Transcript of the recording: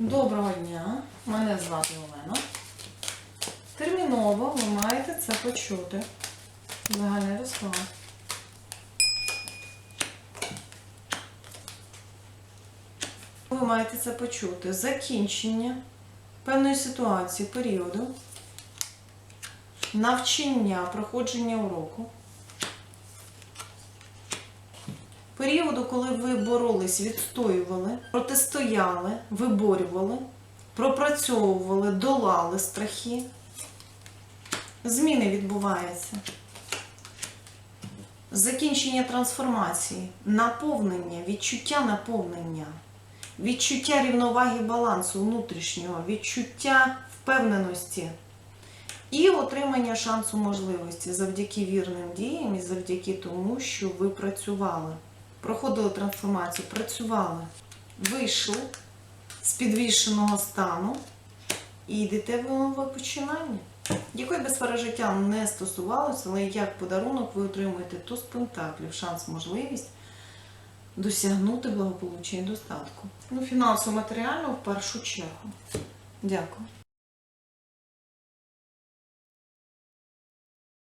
Доброго дня, мене звати Олена. Терміново ви маєте це почути. Загальний розклад. Ви маєте це почути. Закінчення певної ситуації, періоду, навчання, проходження уроку. Періоду, коли ви боролись, відстоювали, протистояли, виборювали, пропрацьовували, долали страхи. Зміни відбуваються. Закінчення трансформації, наповнення, відчуття наповнення, відчуття рівноваги балансу внутрішнього, відчуття впевненості і отримання шансу можливості завдяки вірним діям і завдяки тому, що ви працювали, проходили трансформацію, працювали, вийшли з підвішеного стану і йдете в нове починання. Якої би сфери життя не стосувалося, але як подарунок ви отримуєте туз пентаклів, шанс, можливість досягнути благополуччя і достатку. Ну, фінансово-матеріально в першу чергу. Дякую.